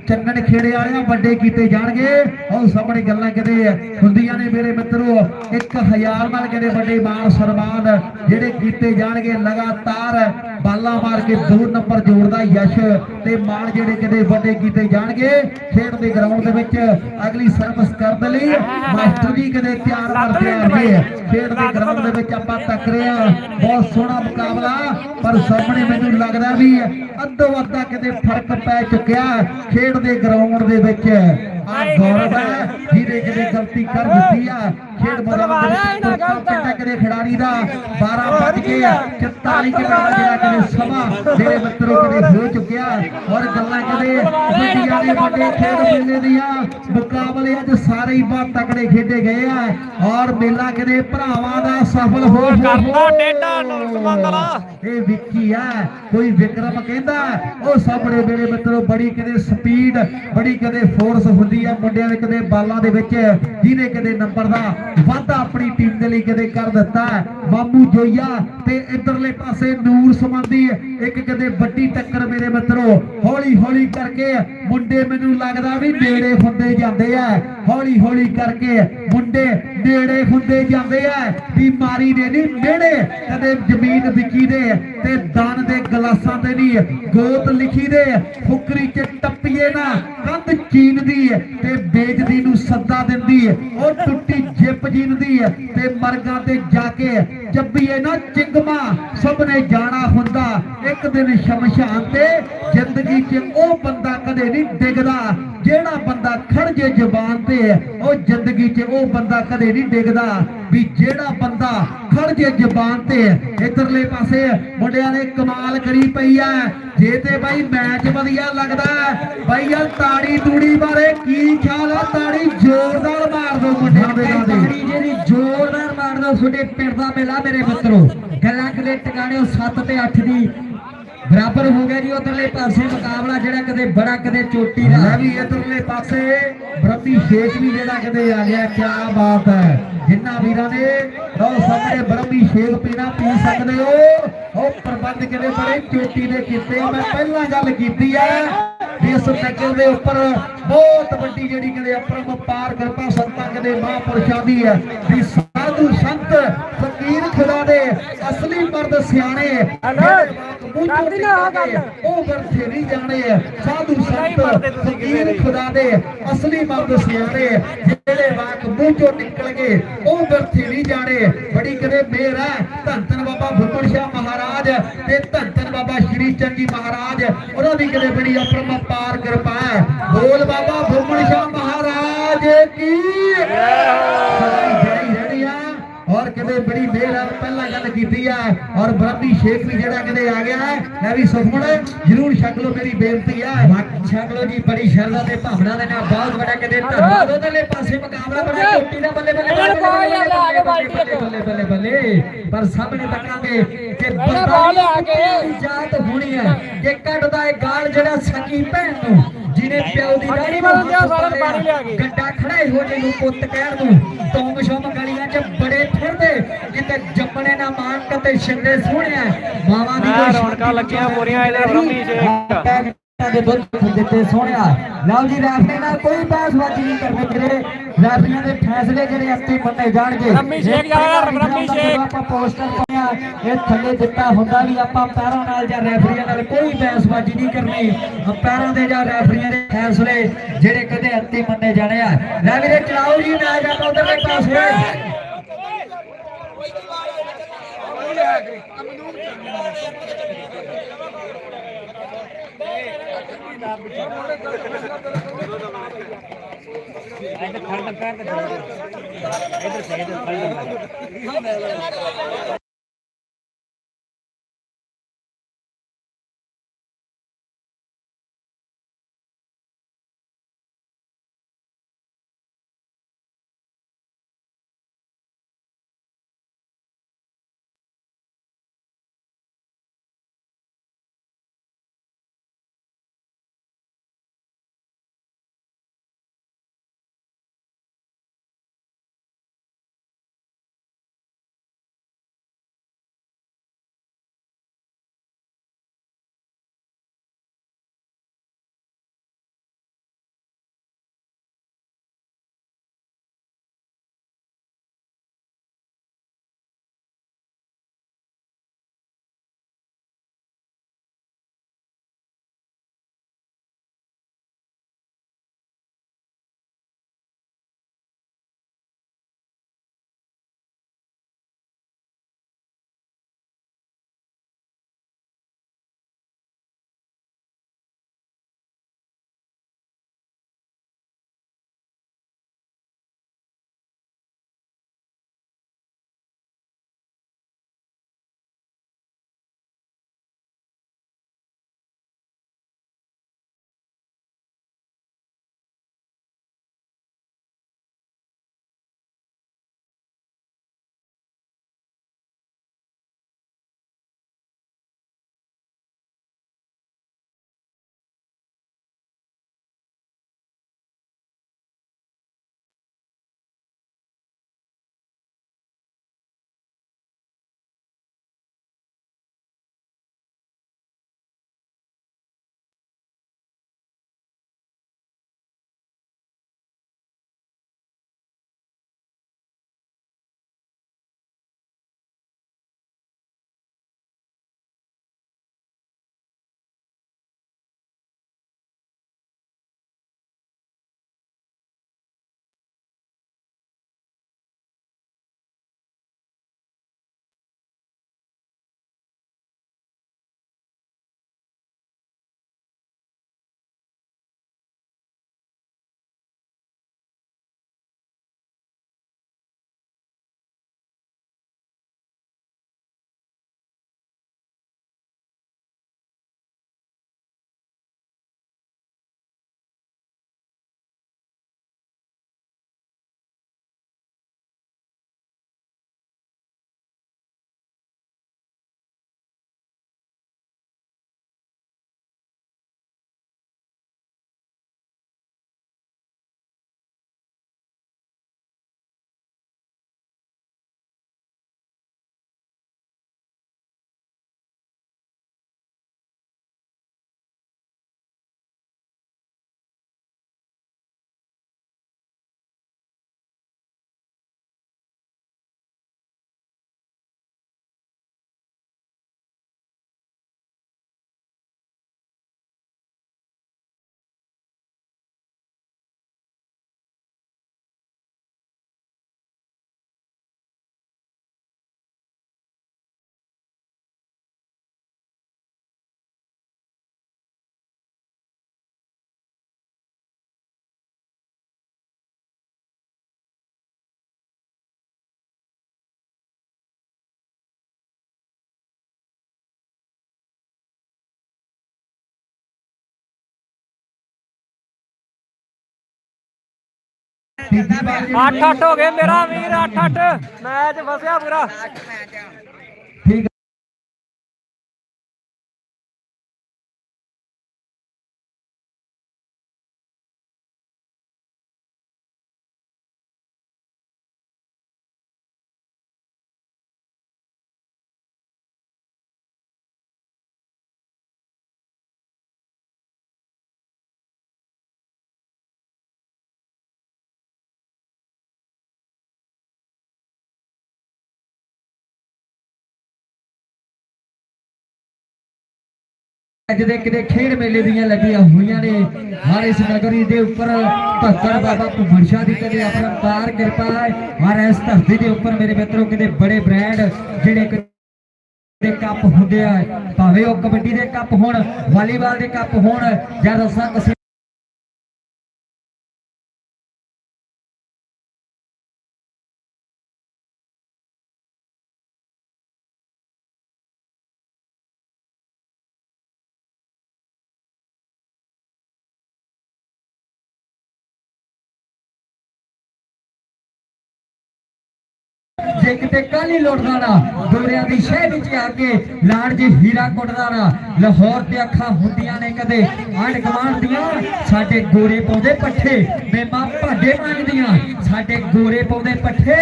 S1: ਚੰਨੜ ਖੇੜੇ ਵਾਲਿਆਂ ਵੱਡੇ ਕੀਤੇ ਜਾਣਗੇ। ਉਹ ਸਾਹਮਣੇ ਗੱਲਾਂ ਕਿਤੇ ਹੁੰਦੀਆਂ ਨੇ ਮੇਰੇ ਮਿੱਤਰੋ 1000 ਨਾਲ ਕਿਤੇ ਵੱਡੇ ਮਾਨ ਸਨਮਾਨ ਜਿਹੜੇ ਕੀਤੇ ਜਾਣਗੇ ਲਗਾਤਾਰ ਬਾਲਾਂ ਮਾਰ ਕੇ ਦੋ ਨੰਬਰ ਜੋੜਦਾ ਯਸ਼ ਤੇ ਮਾਨ ਜਿਹੜੇ ਕਿਤੇ ਵੱਡੇ ਕੀਤੇ ਜਾਣਗੇ। ਖੇਡ ਦੇ ਗਰਾਊਂਡ ਦੇ ਵਿੱਚ ਅਗਲੀ ਸਰਵਿਸ ਕਰਨ ਲਈ ਮਾਸਟਰ ਜੀ ਕਦੇ ਤਿਆਰ ਕਰਦੇ ਆਗੇ ਖੇਡ ਦੇ ਗਰਾਊਂਡ ਦੇ ਵਿੱਚ ਆਪਾਂ ਟੱਕਰੇ ਆ ਬਹੁਤ ਸੋਹਣਾ ਮੁਕਾਬਲਾ, ਪਰ ਸਾਹਮਣੇ ਮੈਨੂੰ ਲੱਗਦਾ ਵੀ ਅੱਧੋ ਅੱਧਾ ਕਿਤੇ ਫ਼ਰਕ ਪੈ ਚੁੱਕਿਆ ਖੇਡ ਦੇ ਗਰਾਊਂਡ ਦੇ ਵਿੱਚ। ਆ ਗੌਰਵ ਹੈ ਜਿਹਦੇ ਕਿਤੇ ਗਲਤੀ ਕਰ ਦਿੱਤੀ ਆ। ਖੇਡ ਮੈਦਾਨ ਦੇ ਵਿੱਚ ਤੁਰਕਾ ਪਿੰਡਾ ਕਿਤੇ ਖਿਡਾਰੀ ਦਾ 12 ਵੱਜ ਕੇ 44 ਕਿਤੇ ਦਾ ਜਿਹੜਾ ਕਿਤੇ ਸਮਾਂ? ਮੇਰੇ ਮਿੱਤਰੋ ਕਿਤੇ ਹੋ ਚੁੱਕਿਆ? ਔਰ ਗੱਲਾਂ ਕਿਤੇ ਵੱਡੀਆਂ ਦੇ ਵੱਡੇ ਖੇਡ ਮੇਲੇ ਦੀਆਂ ਮੁਕਾਬਲੇ ਅੱਜ ਸਾਰੇ ਹੀ ਬਹੁਤ ਤਕੜੇ ਖੇਡੇ ਗਏ ਆ। ਔਰ ਮੇਲਾ ਕਿਤੇ ਭਰਾਵਾਂ ਦਾ ਸਫਲ ਹੋ ਹੋ
S2: ਕਰਤਾ ਟੇਢਾ ਲੋਕ ਮੰਗਲਾ।
S1: ਇਹ ਵਿੱਕੀ ਆ ਕੋਈ ਵਿਕਰਮ ਕਹਿੰਦਾ ਉਹ ਸਾਹਮਣੇ ਮੇਰੇ ਮਿੱਤਰੋ ਬੜੀ ਕਿਤੇ ਸਪੀਡ ਬੜੀ ਕਿਤੇ ਫੋਰਸ ਹੁੰਦੀ ਆ ਮੁੰਡਿਆਂ ਦੇ ਕਿਤੇ ਬਾਲਾਂ ਦੇ ਵਿੱਚ ਜਿਹਨੇ ਕਿਤੇ ਨੰਬਰ ਦਾ ਵਾਧਾ ਆਪਣੀ ਟੀਮ ਦੇ ਲਈ ਕਦੇ ਕਰ ਦਿੱਤਾ ਬਾਬੂ ਮਾਮੂ ਜੋਈਆ ਤੇ ਇਧਰਲੇ ਪਾਸੇ ਨੂਰ ਸਮੰਦੀ, ਇੱਕ ਕਦੇ ਵੱਡੀ ਟੱਕਰ ਮੇਰੇ ਮਿੱਤਰੋ ਹੌਲੀ ਹੌਲੀ ਕਰਕੇ ਮੁੰਡੇ ਮੈਨੂੰ ਲੱਗਦਾ ਵੀ ਨੇੜੇ ਹੁੰਦੇ ਜਾਂਦੇ ਆ। ਹੌਲੀ ਹੌਲੀ ਕਰਕੇ ਮੁੰਡੇ ਨੇੜੇ ਹੁੰਦੇ ਜਾਂਦੇ ਆ। ਬਿਮਾਰੀ ਦੇ ਨਹੀਂ ਨੇੜੇ, ਕਦੇ ਜ਼ਮੀਨ ਵਿਕੀ ਦੇ ਤੇ ਦਾਨ ਦੇ ਗਲਾਸਾਂ ਦੇ ਨਹੀਂ ਗੋਤ ਲਿਖੀ ਦੇ, ਫੁਕਰੀ ਚ ਟੱਪੀਏ ਨਾ, ਕੰਧ ਚੀਨਦੀ ਤੇ ਬੇਜਦੀ ਨੂੰ ਸੱਦਾ ਦਿੰਦੀ ਉਹ ਟੁੱਟੀ ਜਿੱਪ ਜੀਨਦੀ ਤੇ ਮਰਗਾਂ ਤੇ ਜਾ ਕੇ ਜੱਬੀਏ ਨਾ ਚਿੰਗਮਾ ਸਭ ਨੇ ਜਾਣਾ ਹੁੰਦਾ। ਇੱਕ ਦਿਨ ਸ਼ਮਸ਼ਾਨ ਤੇ ਜ਼ਿੰਦਗੀ 'ਚ ਉਹ ਬੰਦਾ ਕਦੇ ਨਹੀਂ ਡਿੱਗਦਾ। ਜਿਹੜਾ ਬੰਦਾ ਖੜ ਜੇ ਜਬਾਨ ਤੇ ਉਹ ਜ਼ਿੰਦਗੀ 'ਚ ਉਹ ਬੰਦਾ ਕਦੇ ਨਹੀਂ ਡਿੱਗਦਾ ਵੀ ਜਿਹੜਾ ਬੰਦਾ ਖੜ ਜੇ ਜ਼ੁਬਾਨ ਤੇ ਇਧਰਲੇ ਪਾਸੇ ਮੁੰਡਿਆਂ ਨੇ ਕਮਾਲ ਕਰੀ ਪਈ ਆ। ਜੇ ਤੇ ਬਾਈ ਮੈਚ ਵਧੀਆ ਲੱਗਦਾ ਬਾਈ ਯਾਰ ਤਾੜੀ ਤੂੜੀ ਬਾਰੇ ਕੀ ਖਿਆਲ ਆ? ਤਾੜੀ ਜ਼ੋਰਦਾਰ ਮਾਰ ਦੋ ਮੁੰਡਿਆਂ ਦੇ ਨਾਲ ਦੀ
S3: ਤਾੜੀ ਜਿਹੜੀ ਜ਼ੋਰਦਾਰ ਮਾਰਦਾ ਤੁਹਾਡੇ ਪਿੰਡ ਦਾ ਮੇਲਾ ਮੇਰੇ ਮਿੱਤਰੋ। ਗੱਲਾਂ ਕਲੇ ਟਿਕਾਣੇ 7 ਤੇ 8 ਦੀ ਬਰਾਬਰ ਹੋ ਗਿਆ ਜੀ ਉਧਰਲੇ ਪਾਸੇ ਮੁਕਾਬਲਾ, ਜਿਹੜਾ ਕਦੇ ਬੜਾ, ਕਦੇ ਚੋਟੀ ਦਾ।
S1: ਲੈ ਵੀ ਇਧਰਲੇ ਪਾਸੇ ਬ੍ਰਹਮੀ ਸ਼ੇਖ ਵੀ ਜਿਹੜਾ ਕਦੇ ਆ ਗਿਆ ਕੀ ਬਾਤ ਹੈ। ਜਿੰਨਾ ਵੀਰਾਂ ਨੇ ਲਓ ਸਾਹਮਣੇ ਬ੍ਰਹਮੀ ਸ਼ੇਖ ਪੀਣਾ ਪੀ ਸਕਦੇ ਹੋ। ਉਹ ਪ੍ਰਬੰਧ ਕਿਤੇ ਬੜੇ ਚੋਟੀ ਦੇ ਕੀਤੇ। ਮੈਂ ਪਹਿਲਾਂ ਗੱਲ ਕੀਤੀ ਆ ਇਸ ਨਗਰ ਦੇ ਉੱਪਰ ਬਹੁਤ ਵੱਡੀ ਜਿਹੜੀ ਕਦੇ ਅਪਰਮ ਪਾਰ ਕਿਰਪਾ ਸੰਤਾਂ ਕਦੇ ਮਹਾਂਪੁਰਸ਼ਾਂ ਦੀ ਹੈ, ਵੀ ਸਾਧੂ ਸੰਤ ਫਕੀਰ ਖੁਦਾ ਦੇ ਅਸਲੀ ਮਰਦ ਸਿਆਣੇ। ਉਹ ਵਰਥੇ ਨਹੀਂ ਜਾਣੇ। ਸਾਧੂ ਸੰਤ ਫਕੀਰ ਖੁਦਾ ਦੇ ਅਸਲੀ ਮਰਦ ਸਿਆਣੇ ਜਿਹੜੇ ਵਾਕ ਮੂੰਹ ਚੋਂ ਨਿਕਲ ਗਏ ਉਹ ਵਰਥੇ ਨਹੀਂ ਜਾਣੇ। ਬੜੀ ਕਦੇ ਮੇਰ ਹੈ ਧੰਨ ਧੰਨ ਬਾਬਾ ਭੁੱਪੜ ਸ਼ਾਹ ਮਹਾਰਾਜ ਤੇ ਧੰਨ ਧੰਨ ਬਾਬਾ ਸ਼੍ਰੀ ਜੀ ਮਹਾਰਾਜ। ਉਹਨਾਂ ਦੀ ਕਦੇ ਬੜੀ ਅਪਰਮ ਪਾਰ ਕਿਰਪਾ ਹੈ। ਬੋਲ ਬਾਬਾ ਭੁੱਪੜ ਸ਼ਾਹ ਮਹਾਰਾਜ ਕੀ? ਜੈ ਕਦੇ ਬੜੀ ਮਿਹਰ ਆ ਪਹਿਲਾਂ ਗੱਲ ਕੀਤੀ ਆ ਔਰ ਬ੍ਰਹਮੀ ਸ਼ੇਖ ਵੀ ਜਿਹੜਾ ਕਦੇ ਆ ਗਿਆ ਮੈਂ ਵੀ ਸੁਖਮਣ ਜਰੂਰ ਛਕ ਲਓ ਮੇਰੀ ਬੇਨਤੀ ਆ
S3: ਛਕ ਲੋ ਜੀ ਬੜੀ ਸ਼ਰਧਾ ਤੇ ਭਾਵਨਾ ਦੇ ਨਾਲ ਬਹੁਤ ਵੱਡਾ ਕਦੇ ਧੰਨਵਾਦ ਉਧਰਲੇ ਪਾਸੇ ਮੁਕਾਬਲਾ ਬੜਾ ਚੋਟੀ ਦਾ ਬੱਲੇ ਬੱਲੇ
S2: ਬਾਲ।
S3: ਬੱਲੇ ਬੱਲੇ ਬੱਲੇ ਪਰ ਸਾਹਮਣੇ ਤੱਕਾਂਗੇ ਕਿ ਬੰਦਾ ਜਾਤ ਹੋਣੀ ਹੈ ਕਿ ਕੱਢਦਾ ਹੈ ਗਾਲ ਜਿਹੜਾ ਸਕੀ ਭੈਣ ਨੂੰ ਜਿਹਨੇ ਪਿਓ ਦੀ ਦਾੜੀ
S2: ਵੱਲ ਗਿਆ ਨੂੰ ਪਾਣੀ ਲਿਆ ਕੇ।
S3: ਗੱਡਾ ਖੜਾ ਹੀ ਜੇ ਨੂੰ ਪੁੱਤ ਕਹਿਣ ਨੂੰ ਟੋਮ ਸ਼ੋਮ ਗਲੀਆਂ 'ਚ ਬੜੇ ਫਿਰਦੇ ਜੰਮਣੇ ਨਾ ਮਾਨ ਕਤੇ ਛਿੰਦੇ ਸੋਹਣਿਆ ਮਾਵਾਂ ਦੀ ਕੋਈ
S2: ਰੌਣਕਾਂ ਲੱਗੀਆਂ ਪੂਰੀਆਂ ਇਹਦੇ ਬ੍ਰਹਮੀ ਸ਼ੇਖ।
S3: ਦੇ ਦੁੱਧ ਦਿੱਤੇ ਸੋਹਣਿਆ ਲਓ ਜੀ ਰੈਫਰੀ ਨਾਲ ਕੋਈ ਬਹਿਸਬਾਜ਼ੀ ਨਹੀਂ ਕਰਨੀ ਵੀਰੇ। ਰੈਫਰੀਆਂ ਦੇ ਫੈਸਲੇ ਜਿਹੜੇ ਅੱਤੀ ਮੰਨੇ ਜਾਣਗੇ।
S2: ਬ੍ਰਹਮੀ ਸ਼ੇਖ ਜਾ ਬ੍ਰਹਮੀ
S3: ਜਦੋਂ
S2: ਸ਼ੇਖ।
S3: ਆਪਾਂ ਪੋਸਟਰ ਪਾਇਆ ਇਹ ਥੱਲੇ ਦਿੱਤਾ ਹੁੰਦਾ ਵੀ ਆਪਾਂ ਪੈਰਾਂ ਨਾਲ ਜਾਂ ਰੈਫਰੀਆਂ ਨਾਲ ਕੋਈ ਬਹਿਸਬਾਜ਼ੀ ਨਹੀਂ ਕਰਨੀ। ਪੈਰਾਂ ਦੇ ਜਾਂ ਰੈਫਰੀਆਂ ਦੇ ਫੈਸਲੇ ਜਿਹੜੇ ਕਦੇ ਅੱਤੀ ਮੰਨੇ ਜਾਣੇ ਆ। ਲੈ ਵੀਰੇ ਚਲਾਓ ਜੀ ਮੈਚ ਆਪਾਂ ਉਧਰਲੇ ਪਾਸੇ।
S1: ਆਇਆ ਕਰੀ ਮਨਦੂਰ
S2: ਇੱਧਰ ਖੜ ਲੰਕਾ ਇੱਧਰ ਇੱਧਰ ਖੜ ਲੰਕਾ 8 ਹੋ ਗਏ ਮੇਰਾ ਵੀਰ 8 8 ਮੈਚ ਫਸਿਆ ਪੂਰਾ।
S3: ਅੱਜ ਦੇ ਕਿਤੇ ਖੇਡ ਮੇਲੇ ਦੀਆਂ ਲੱਗੀਆਂ ਹੋਈਆਂ ਨੇ। ਹਰ ਇਸ ਨਗਰੀ ਦੇ ਉੱਪਰ ਭਗਤ ਬਾਬਾ ਭੁੰਮਣ ਸ਼ਾਹ ਦੀ ਕਦੇ ਆਪਣਾ ਪਾਰ ਕਿਰਪਾ ਹੈ। ਹਰ ਇਸ ਧਰਤੀ ਦੇ ਉੱਪਰ ਮੇਰੇ ਮਿੱਤਰੋ, ਕਿਤੇ ਬੜੇ ਬ੍ਰਾਂਡ ਜਿਹੜੇ ਦੇ ਕੱਪ ਹੁੰਦੇ ਆ। ਭਾਵੇਂ ਉਹ ਕਬੱਡੀ ਦੇ ਕੱਪ ਹੋਣ, ਵਾਲੀਬਾਲ ਦੇ ਕੱਪ ਹੋਣ, ਜਾਂ ਰਸਾ ਕਸੀ ਕਿਤੇ ਕਾਲੀ ਲੋਟਦਾ ਨਾ ਗੋਰਿਆਂ ਦੀ ਸ਼ਹਿ ਵਿੱਚ ਆ ਕੇ ਲਾੜ ਜੀ ਹੀਰਾ ਕੁੱਟਦਾ ਨਾ। ਲਾਹੌਰ ਤੇ ਅੱਖਾਂ ਹੁੰਦੀਆਂ ਨੇ ਕਦੇ, ਆਂਢ ਗੁਆਂਢ ਦੀਆਂ, ਸਾਡੇ ਗੋਰੇ ਪਾਉਂਦੇ ਪੱਠੇ ਮੇਮਾ ਭਾਡੇ ਮੰਗਦੀਆਂ ਸਾਡੇ ਗੋਰੇ ਪਾਉਂਦੇ ਪੱਠੇ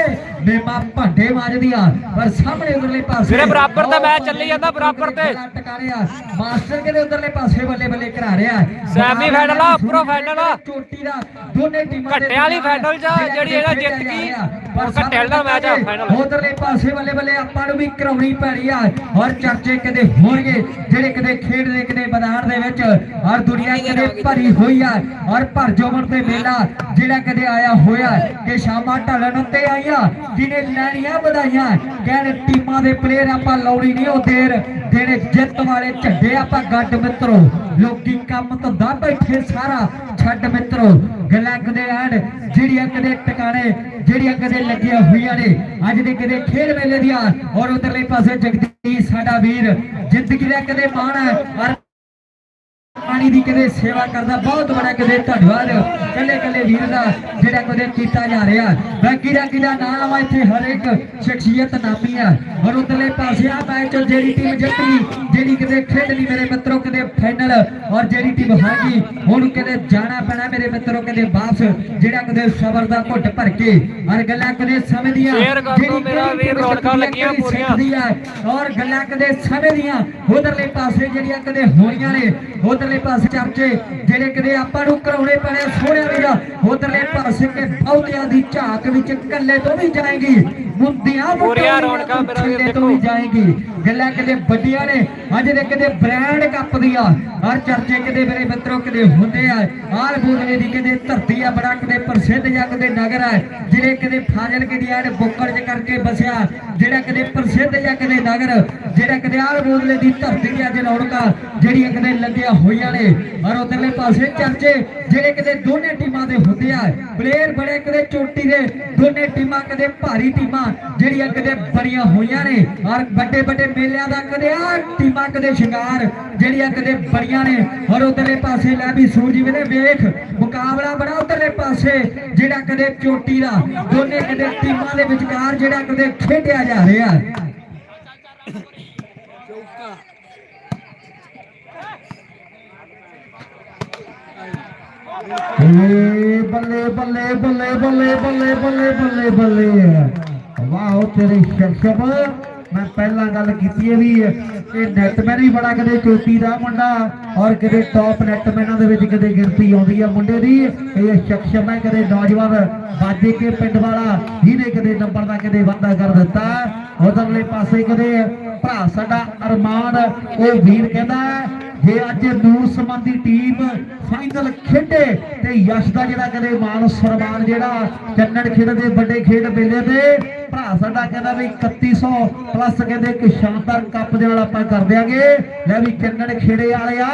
S3: ਮੇਮਾ ਭਾਡੇ ਮੰਗਦੀਆਂ ਪਰ ਸਾਹਮਣੇ ਉਧਰਲੇ ਪਾਸੇ
S2: ਵੀਰੇ ਬਰਾਬਰ ਦਾ ਮੈਚ ਚੱਲੀ ਜਾਂਦਾ, ਬਰਾਬਰ ਤੇ।
S3: ਟਕਾ ਰਿਹਾ ਮਾਸਟਰ ਕਿਤੇ ਉਧਰਲੇ ਪਾਸੇ ਬੱਲੇ ਬੱਲੇ ਕਰਾ ਰਿਹਾ
S2: ਸੈਮੀ ਫਾਈਨਲ ਆ, ਉੱਪਰੋਂ ਫਾਈਨਲ ਆ।
S3: ਚੋਟੀ ਦਾ ਦੋਨੇ ਟੀਮਾਂ ਦੇ
S2: ਘੱਟੇ ਵਾਲੀ ਫਾਈਨਲ 'ਚ ਜਿਹੜੀ ਇਹਦਾ ਜਿੱਤ ਗਈ,
S3: ਪਰ
S2: ਘੱਟੇ ਵਾਲਾ ਮੈਚ ਆ, ਫਾਈਨਲ।
S3: ਉਧਰਲੇ ਪਾਸੇ ਬੱਲੇ ਬੱਲੇ ਆਪਾਂ ਨੂੰ ਵੀ ਕਰਾਉਣੀ ਪੈਣੀ ਆ। ਔਰ ਚਰਚੇ ਕਦੇ ਹੋਣਗੇ ਜਿਹੜੇ ਕਦੇ ਖੇਡ ਦੇ ਕਦੇ ਮੈਦਾਨ ਦੇ ਵਿੱਚ। ਔਰ ਦੁਨੀਆ ਕਦੇ ਭਰੀ ਹੋਈ ਆ। ਔਰ ਭਰ ਜੋਬਨ ਤੇ ਮੇਲਾ ਜਿਹੜਾ ਕਦੇ ਆਇਆ ਹੋਇਆ ਕਿ ਸ਼ਾਮਾਂ ਢਲਣ ਉੱਤੇ ਆਈਆਂ। ਜਿਹਨੇ ਲੈਣੀਆਂ ਵਧਾਈਆਂ, ਕਹਿਣ ਟੀਮਾਂ ਦੇ ਪਲੇਅਰ ਆਪਾਂ ਲਾਉਣੀ ਨਹੀਂ ਉਹ ਦੇਰ ਦੇਣੇ ਜਿੱਤ ਵਾਲੇ ਝੰਡੇ ਆਪਾਂ ਗੱਡ ਮਿੱਤਰੋ, ਲੋਕੀ ਕੰਮ ਧੰਦਾ ਬੈਠੇ ਸਾਰਾ, ਛੱਡ ਮਿੱਤਰੋ, ਗੱਲਾਂ ਕਦੇ ਆਣ ਜਿਹੜੀਆਂ ਕਦੇ ਟਿਕਾਣੇ, ਜਿਹੜੀਆਂ ਕਦੇ ਲੱਗੀਆਂ ਹੋਈਆਂ ਨੇ, ਅੱਜ ਦੇ ਕਦੇ ਖੇਡ ਮੇਲੇ ਦੀਆਂ, ਔਰ ਉਧਰਲੇ ਪਾਸੇ ਜਗਦੀਸ਼, ਸਾਡਾ ਵੀਰ ਜ਼ਿੰਦਗੀ ਦਾ ਕਦੇ ਮਾਣ ਹੈ ਪਾਣੀ ਦੀ ਕਦੇ ਸੇਵਾ ਕਰਦਾ ਬਹੁਤ ਬੜਾ ਕਦੇ ਧੰਨਵਾਦ। ਕੱਲੇ ਕੱਲੇ ਵੀਰ ਦਾ ਜਿਹੜਾ ਕਦੇ ਕੀਤਾ ਜਾ ਰਿਹਾ। ਬਾਕੀ ਦਾ ਕਿਹਦਾ ਨਾਮ ਆ ਇੱਥੇ ਹਰ ਇੱਕ ਸ਼ਖਸੀਅਤ ਨਾਮੀ ਆ। ਔਰ ਉਧਰਲੇ ਪਾਸੇ ਆ ਮੈਚ ਜਿਹੜੀ ਟੀਮ ਜਿੱਤ ਗਈ ਜਿਹੜੀ ਕਦੇ ਖੇਡਣੀ ਮੇਰੇ ਮਿੱਤਰੋ ਕਦੇ ਫਾਈਨਲ ਔਰ ਜਿਹੜੀ ਟੀਮ ਹਾਰੀ ਹੁਣ ਕਦੇ ਜਾਣਾ ਪੈਣਾ ਮੇਰੇ ਮਿੱਤਰੋ ਕਦੇ ਵਾਪਸ ਜਿਹੜਾ ਕਦੇ ਸਬਰ ਦਾ ਘੁੱਟ ਭਰ ਕੇ ਔਰ ਗੱਲਾਂ ਕਦੇ ਸਮੇਂ ਦੀਆਂ
S2: ਦਿਓ ਮੇਰਾ ਵੀਰ, ਰੌਣਕਾਂ ਲੱਗੀਆਂ ਪੂਰੀਆਂ।
S3: ਔਰ ਗੱਲਾਂ ਕਦੇ ਸਮੇਂ ਦੀਆਂ ਉਧਰਲੇ ਪਾਸੇ ਜਿਹੜੀਆਂ ਕਦੇ ਹੋਣੀਆਂ ਨੇ ਉਧਰਲੇ ਪਾਸੇ ਚਰਚੇ, ਜਿਹੜੇ ਕਦੇ ਆਪਾਂ ਨੂੰ ਕਰਾਉਣੇ ਪੈਣੇ ਸੋਹਣਿਆ ਵੀਰਾ ਉਧਰਲੇ ਪਾਸੇ ਕੇ ਬਹੁਤਿਆਂ ਦੀ ਝਾਕ ਵਿੱਚ ਕੱਲੇ ਤੋਂ ਵੀ ਜਾਏਗੀ। ਮੁੰਦਿਆਂ
S2: ਪੂਰੀਆਂ ਰੌਣਕਾਂ ਮੇਰਾ ਵੀਰ ਦੇਖੋ।
S3: ਜਾਏਗੀ। ਗੱਲਾਂ ਕਦੇ ਵੱਡੀਆਂ ਨੇ ਅੱਜ ਦੇ ਕਦੇ ਬ੍ਰਾਂਡ ਕੱਪ ਦੀਆਂ। ਹਰ ਚਰਚੇ ਕਦੇ ਮੇਰੇ ਮਿੱਤਰੋ ਕਦੇ ਹੁੰਦੇ ਆ। ਆਲ ਬੋਲਵੇ ਦੀ ਕਦੇ ਧਰਤੀ ਆ ਬੜਾ ਕਦੇ ਪ੍ਰਸਿੱਧ ਜਾਂ ਕਦੇ ਨਗਰ ਹੈ ਜਿਹੜੇ ਕਦੇ ਫਾਜ਼ਲ ਕੇ ਦੀਆਂ ਬੁੱਕੜ ਚ ਕਰਕੇ ਬਸਿਆ। ਜਿਹੜਾ ਕਦੇ ਪ੍ਰਸਿੱਧ ਜਾਂ ਕਦੇ ਨਗਰ ਜਿਹੜਾ ਕਦੇ ਆਲ ਬੋਲਵੇ ਦੀ ਧਰਤੀ ਦੀ ਅੱਜ ਰੌਣਕਾਂ ਜਿਹੜੀਆਂ ਕਦੇ ਲੱਗੀਆਂ ਹੋਈਆਂ ਨੇ। ਔਰ ਉਧਰਲੇ ਪਾਸੇ ਚਰਚੇ ਜਿਹੜੇ ਕਦੇ ਦੋਨੇ ਟੀਮਾਂ ਦੇ ਹੁੰਦੇ ਆ। ਪਲੇਅਰ ਬੜੇ ਕਦੇ ਚੋਟੀ ਦੇ ਦੋਨੇ ਟੀਮਾਂ ਕਦੇ ਭਾਰੀ ਟੀਮਾਂ। ਜਿਹੜੀਆਂ ਕਦੇ ਬੜੀਆਂ ਹੋਈਆਂ ਨੇ ਔਰ ਵੱਡੇ ਵੱਡੇ ਮੇਲਿਆਂ ਦਾ ਕਦੇ ਆ ਟੀਮਾਂ ਕਦੇ ਸ਼ਿੰਗਾਰ ਜਿਹੜੀਆਂ ਕਦੇ ਬੜੀਆਂ ਨੇ ਔਰ ਉਧਰਲੇ ਪਾਸੇ ਲੈ ਵੀ ਸੂਰਜ ਵੇਲੇ ਵੇਖ ਮੁਕਾਬਲਾ ਬੜਾ ਉਧਰਲੇ ਪਾਸੇ ਜਿਹੜਾ ਕਦੇ ਚੋਟੀ ਦਾ ਦੋਨੇ ਕਦੇ ਟੀਮਾਂ ਦੇ ਵਿਚਕਾਰ ਜਿਹੜਾ ਕਦੇ ਖੇਡਿਆ ਜਾ ਰਿਹਾ
S1: ਬੱਲੇ ਬੱਲੇ ਬੱਲੇ ਬੱਲੇ ਬੱਲੇ ਬੱਲੇ ਬੱਲੇ ਬੱਲੇ ਵਾਹ ਤੇਰੀ ਸ਼ਰਸ਼ਬ ਮੈਂ ਪਹਿਲਾਂ ਗੱਲ ਕੀਤੀ ਹੈ ਵੀ ਇਹ ਨੈਟਮੈਨ ਵੀ ਬੜਾ ਕਦੇ ਚੋਟੀ ਦਾ ਮੁੰਡਾ, ਔਰ ਕਦੇ ਟੌਪ ਨੈਟਮੈਨਾਂ ਦੇ ਵਿੱਚ ਕਦੇ ਗਿਣਤੀ ਆਉਂਦੀ ਆ ਮੁੰਡੇ ਦੀ, ਇਹ ਸ਼ਖਸ਼ਬ ਹੈ ਕਦੇ ਨੌਜਵਾਨ ਬਾਜੇ ਕੇ ਪਿੰਡ ਵਾਲਾ, ਜਿਹਨੇ ਕਦੇ ਨੰਬਰ ਦਾ ਕਦੇ ਵਾਧਾ ਕਰ ਦਿੱਤਾ। ਉਧਰਲੇ ਪਾਸੇ ਕਦੇ ਭਰਾ ਸਾਡਾ ਅਰਮਾਨ, ਉਹ ਵੀਰ ਕਹਿੰਦਾ ਜੇ ਅੱਜ ਨੂਰ ਸਮਾਨ ਦੀ ਟੀਮ ਫਾਈਨਲ ਖੇਡੇ ਤੇ ਯਸ਼ ਦਾ ਜਿਹੜਾ ਕਦੇ ਮਾਨ ਸਨਮਾਨ ਜਿਹੜਾ ਚੰਨਣ ਖੇਡ ਦੇ ਵੱਡੇ ਖੇਡ ਮੇਲੇ ਤੇ ਭਰਾ ਸਾਡਾ ਕਹਿੰਦਾ ਵੀ 3100 ਪਲੱਸ ਕਹਿੰਦੇ ਇੱਕ ਸ਼ਾਨਦਾਰ ਕੱਪ ਦੇ ਨਾਲ ਆਪਾਂ ਕਰ ਦਿਆਂਗੇ। ਲੈ ਵੀ ਚੰਨਣ ਖੇੜੇ ਵਾਲਿਆ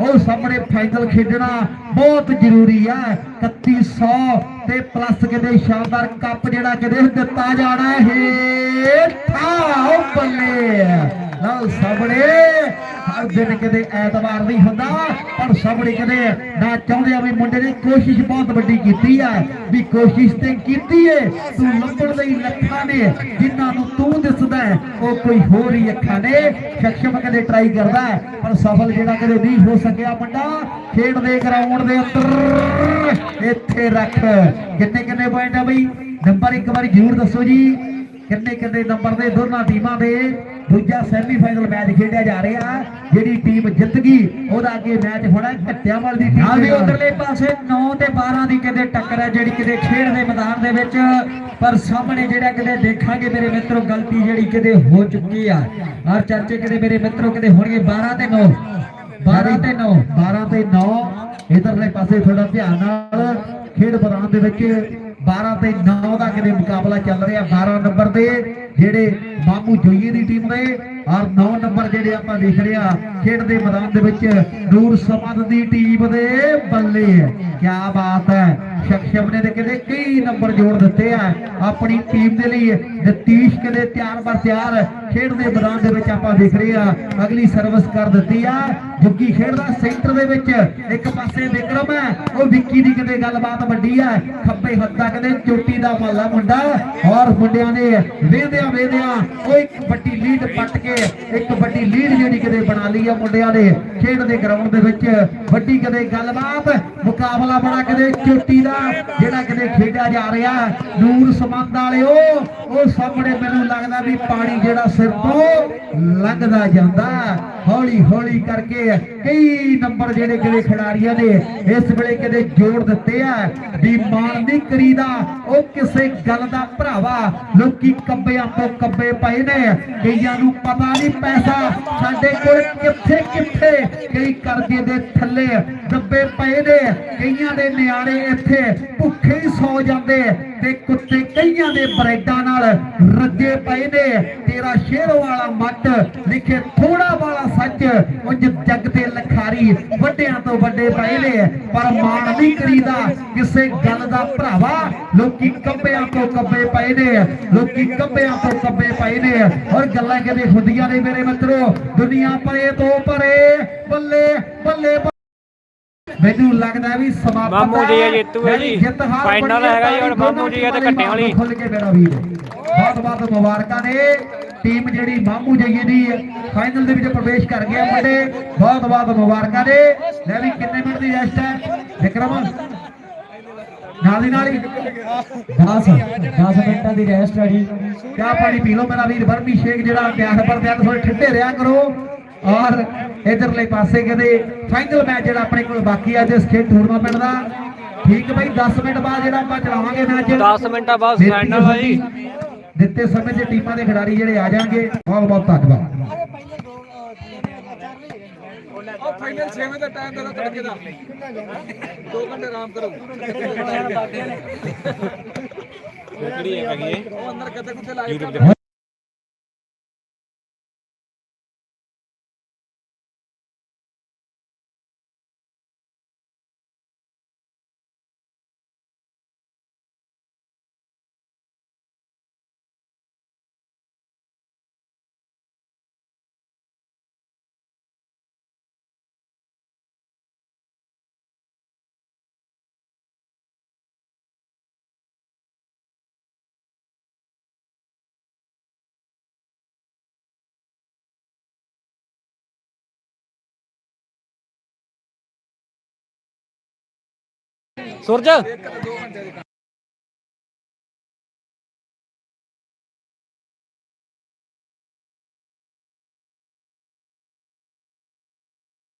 S1: ਉਹ ਸਾਹਮਣੇ ਫਾਈਨਲ ਖੇਡਣਾ ਬਹੁਤ ਜ਼ਰੂਰੀ ਆ। 3100 ਤੇ ਪਲੱਸ ਕਹਿੰਦੇ ਸ਼ਾਨਦਾਰ ਕੱਪ ਜਿਹੜਾ ਕਦੇ ਦਿੱਤਾ ਜਾਣਾ ਹੈ। ਠਾ ਬੱਲੇ। ਲਓ ਸਾਹਮਣੇ ਦਿਨ ਕਿਤੇ ਐਤਵਾਰ ਨਹੀਂ ਹੁੰਦਾ, ਪਰ ਸਾਹਮਣੇ ਕਿਤੇ ਨਾ ਚਾਹੁੰਦੇ ਆ ਵੀ ਮੁੰਡੇ ਨੇ ਕੋਸ਼ਿਸ਼ ਬਹੁਤ ਵੱਡੀ ਕੀਤੀ ਆ, ਵੀ ਕੋਸ਼ਿਸ਼ ਤੇ ਕੀਤੀ ਏ, ਤੂੰ ਲੱਭਣ ਲਈ ਲੱਖਾਂ ਨੇ, ਜਿਨ੍ਹਾਂ ਨੂੰ ਤੂੰ ਦਿਸਦਾ ਉਹ ਕੋਈ ਹੋਰ ਹੀ ਅੱਖਾਂ ਨੇ। ਸ਼ਖਸ਼ਮ ਕਦੇ ਟਰਾਈ ਕਰਦਾ ਪਰ ਸਫਲ ਜਿਹੜਾ ਕਦੇ ਨਹੀਂ ਹੋ ਸਕਿਆ ਮੁੰਡਾ, ਖੇਡ ਦੇ ਗਰਾਊਂਡ ਦੇ ਉੱਤਰ ਇੱਥੇ ਰੱਖ। ਕਿੰਨੇ ਕਿੰਨੇ ਪੁਆਇੰਟ ਆ ਬਈ? ਨੰਬਰ ਇੱਕ ਵਾਰੀ ਜ਼ਰੂਰ ਦੱਸੋ ਜੀ। ਕਿੰਨੇ ਕਿੰਨੇ ਨੰਬਰ ਦੇ ਦੋਨਾਂ ਟੀਮਾਂ ਦੇ? ਦੂਜਾ ਸੈਮੀਫਾਈਨਲ ਮੈਚ ਖੇਡਿਆ ਜਾ ਰਿਹਾ। ਜਿਹੜੀ ਟੀਮ ਜਿੱਤ ਗਈ ਉਹਦਾ ਅੱਗੇ ਮੈਚ ਹੋਣਾ ਘੱਟਿਆਵਾਲ ਦੀ ਟੀਮ
S3: ਆ ਵੀ
S1: ਨਾਲ।
S3: ਉਧਰਲੇ ਪਾਸੇ 9 ਤੇ 12 ਦੀ ਕਿਤੇ ਟੱਕਰ ਹੈ ਜਿਹੜੀ ਕਿਤੇ ਖੇਡ ਦੇ ਮੈਦਾਨ ਦੇ ਵਿੱਚ। ਪਰ ਸਾਹਮਣੇ ਜਿਹੜਾ ਕਿਤੇ ਦੇਖਾਂਗੇ ਮੇਰੇ ਮਿੱਤਰੋ ਗਲਤੀ ਜਿਹੜੀ ਕਿਤੇ ਹੋ ਚੁੱਕੀ ਆ। ਔਰ ਚਰਚੇ ਕਿਤੇ ਮੇਰੇ ਮਿੱਤਰੋ ਕਿਤੇ ਹੋਣਗੇ 12 ਤੇ 9 12 ਤੇ 9
S1: 12 ਤੇ 9 ਇਧਰਲੇ ਪਾਸੇ ਥੋੜਾ ਧਿਆਨ ਨਾਲ ਖੇਡ ਮੈਦਾਨ ਦੇ ਵਿੱਚ 12 ਤੇ 9 ਦਾ ਕਿਤੇ ਮੁਕਾਬਲਾ ਚੱਲ ਰਿਹਾ 12 ਨੰਬਰ ਦੇ ਜਿਹੜੇ ਮਾਮੂ ਜੋਈਏ ਦੀ ਟੀਮ ਦੇ ਔਰ 9 ਨੰਬਰ ਜਿਹੜੇ ਆਪਾਂ ਦੇਖ ਰਹੇ ਆ ਖੇਡ ਦੇ ਮੈਦਾਨ ਦੇ ਵਿੱਚ ਨੂਰ ਸਮਦ ਦੀ ਟੀਮ ਦੇ ਬੱਲੇ। ਕੀ ਬਾਤ ਹੈ। ਸ਼ਖਸ਼ਮ ਨੇ ਤੇ ਕਿਤੇ ਕਈ ਨੰਬਰ ਜੋੜ ਦਿੱਤੇ ਆ। ਆਪਣੀ ਟੀਮ ਦੇ ਲਈ ਨਤੀਸ਼ ਕਿਤੇ ਤਿਆਰ ਬਰ ਤਿਆਰ ਖੇਡ ਦੇ ਮੈਦਾਨ ਦੇ ਵਿੱਚ ਆਪਾਂ ਦੇਖ ਰਹੇ ਆ। ਅਗਲੀ ਸਰਵਿਸ ਕਰ ਦਿੱਤੀ ਆ। ਜੁੱਗੀ ਖੇਡਦਾ ਸੈਂਟਰ ਦੇ ਵਿੱਚ ਇੱਕ ਪਾਸੇ ਵਿਕਰਮ ਹੈ ਉਹ ਵਿੱਕੀ ਦੀ ਕਿਤੇ ਗੱਲਬਾਤ ਵੱਡੀ ਆ। ਖੱਬੇ ਹੱਥਾਂ ਕਹਿੰਦੇ ਚੋਟੀ ਦਾ ਮਹੱਲਾ ਮੁੰਡਾ। ਔਰ ਮੁੰਡਿਆਂ ਨੇ ਵੇਦਿਆਂ ਵੇਦਿਆਂ ਉਹ ਇੱਕ ਵੱਡੀ ਲੀਡ ਪੱਟ ਕੇ ਇੱਕ ਵੱਡੀ ਲੀਡ ਜਿਹੜੀ ਕਿਤੇ ਬਣਾ ਲਈ ਆ ਮੁੰਡਿਆਂ ਨੇ ਖੇਡ ਦੇ ਗਰਾਊਂਡ ਦੇ ਵਿੱਚ ਵੱਡੀ ਕਿਤੇ ਗੱਲਬਾਤ, ਮੁਕਾਬਲਾ ਬਣਾ ਕਿਤੇ ਚੋਟੀ ਦਾ ਜਿਹੜਾ ਕਿਤੇ ਖੇਡਿਆ ਜਾ ਰਿਹਾ, ਨੂਰ ਸਮੰਦ ਵਾਲਿਓ, ਉਹ ਸਾਹਮਣੇ ਮੈਨੂੰ ਲੱਗਦਾ ਵੀ ਪਾਣੀ ਜਿਹੜਾ ਸਿਰ ਤੋਂ ਲੰਘਦਾ ਜਾਂਦਾ। ਹੌਲੀ ਹੌਲੀ ਕਰਕੇ ਕਈ ਨੰਬਰ ਜਿਹੜੇ ਕਿਤੇ ਖਿਡਾਰੀਆਂ ਨੇ, ਇਸ ਵੇਲੇ ਕਿਤੇ ਜੋੜ ਦਿੱਤੇ ਆ। ਵੀ ਮਾਣ ਨਹੀਂ ਕਰੀਦਾ, ਉਹ ਕਿਸੇ ਗੱਲ ਦਾ ਭਰਾਵਾ, ਲੋਕੀ ਕੱਬਿਆਂ ਤੋਂ ਕੱਬੇ ਪਏ ਨੇ। ਕਈਆਂ ਨੂੰ ਪਤਾ ਨਹੀਂ ਪੈਸਾ, ਸਾਡੇ ਕੋਲ ਕਿੱਥੇ ਕਿੱਥੇ ਕਈ ਕਰਜ਼ੇ ਦੇ ਥੱਲੇ ਦੱਬੇ ਪਏ ਨੇ। ਕਈਆਂ ਦੇ ਨਿਆਣੇ ਇੱਥੇ ਭੁੱਖੇ ਸੌ ਜਾਂਦੇ ਤੇ ਕੁੱਤੇ ਕਈਆਂ ਦੇ ਬਰੈਡਾਂ ਨਾਲ ਰੱਜੇ ਪਏ ਨੇ। ਤੇਰਾ ਸ਼ੇਰ ਵਾਲਾ ਮੱਟ ਲਿਖੇ ਥੋੜਾ ਵਾਲਾ ਸੱਚ, ਉਂਝ ਜੱਗ ਤੇ ਲਖਾਰੀ ਵੱਡਿਆਂ ਤੋਂ ਵੱਡੇ ਪਏ ਨੇ। ਪਰ ਮਾਣ ਨਹੀਂ ਕਰੀਦਾ ਕਿਸੇ ਗੱਲ ਦਾ ਭਰਾਵਾ। ਲੋਕੀ ਕੰਬਿਆਂ ਤੋਂ ਕੱਬੇ ਪਏ ਨੇ, ਲੋਕੀ ਕੰਬਿਆਂ ਤੋਂ ਕੱਬੇ ਪਏ ਨੇ। ਔਰ ਗੱਲਾਂ ਕਦੇ ਹੁੰਦੀਆਂ ਨੇ, ਮੇਰੇ ਮਿੱਤਰੋ, ਦੁਨੀਆ ਪਰੇ ਤੋਂ ਪਰੇ ਬੱਲੇ ਬੱਲੇ ਬੱਲੇ। ਮੈਨੂੰ ਲੱਗਦਾ ਵੀ ਸਮਾਪਤ
S2: ਮਾਮੂ ਜੀ ਇਹ ਜੇਤੂ ਹੈ। ਜੀ। ਫਾਈਨਲ ਹੈਗਾ ਜੀ ਔਰ ਮਾਮੂ ਜੀ ਇਹ ਤੇ ਘੱਟੇ ਵਾਲੀ।
S1: ਖੁੱਲ ਕੇ ਮੇਰਾ ਵੀਰ ਬਹੁਤ ਬਹੁਤ ਮੁਬਾਰਕਾਂ ਨੇ। ਟੀਮ ਜਿਹੜੀ ਮਾਮੂ ਜਈਏ ਦੀ ਫਾਈਨਲ ਦੇ ਵਿੱਚ ਪ੍ਰਵੇਸ਼ ਕਰ ਗਿਆ ਮੁੰਡੇ। ਬਹੁਤ ਬਹੁਤ ਮੁਬਾਰਕਾਂ ਨੇ। ਲੈ ਵੀ ਕਿੰਨੇ ਮਿੰਟ ਦੀ ਰੈਸਟ ਹੈ? ਵਿਕਰਮ? ਨਾਲ ਦੀ ਨਾਲ ਹੀ।
S3: 10 10 ਮਿੰਟਾਂ ਦੀ ਰੈਸਟ ਹੈ ਜੀ।
S1: ਚਾਹ ਪਾਣੀ ਪੀ ਲਓ ਮੇਰਾ ਵੀਰ। ਵਰਮੀ ਸ਼ੇਕ ਜਿਹੜਾ ਪਿਆਰ ਪਰ ਪਿਆਰ ਥੋੜੇ ਠੰਡੇ ਰਿਆ ਕਰੋ। ਔਰ ਇਧਰਲੇ ਪਾਸੇ ਕਹਿੰਦੇ ਫਾਈਨਲ ਮੈਚ ਜਿਹੜਾ ਆਪਣੇ ਕੋਲ ਬਾਕੀ ਆ ਇਸ ਖੇਡ ਟੂਰਨਾਮੈਂਟ ਦਾ। ਠੀਕ ਬਈ 10 ਮਿੰਟ ਬਾਅਦ ਜਿਹੜਾ ਆਪਾਂ ਚਲਾਵਾਂਗੇ ਮੈਚ
S2: 10 ਮਿੰਟਾਂ ਬਾਅਦ ਫਾਈਨਲ ਆ ਜੀ।
S1: ਦਿੱਤੇ ਸਮੇਂ 'ਚ ਟੀਮਾਂ ਦੇ ਖਿਡਾਰੀ ਜਿਹੜੇ ਆ ਜਾਣਗੇ। ਬਹੁਤ ਬਹੁਤ ਧੰਨਵਾਦ।
S4: ਉਹ ਫਾਈਨਲ 6 ਵਜੇ ਦਾ ਟਾਈਮ ਦੇ ਦੋ ਤੜਕੇ ਦਾ। 2 ਘੰਟੇ ਆਰਾਮ ਕਰੋ। ਕਿਹੜੀ ਹੈਗੀ ਉਹ ਅੰਦਰ ਕਿੱਥੇ ਕਿੱਥੇ ਲਾਈਵ
S2: ਸੁਰਜ?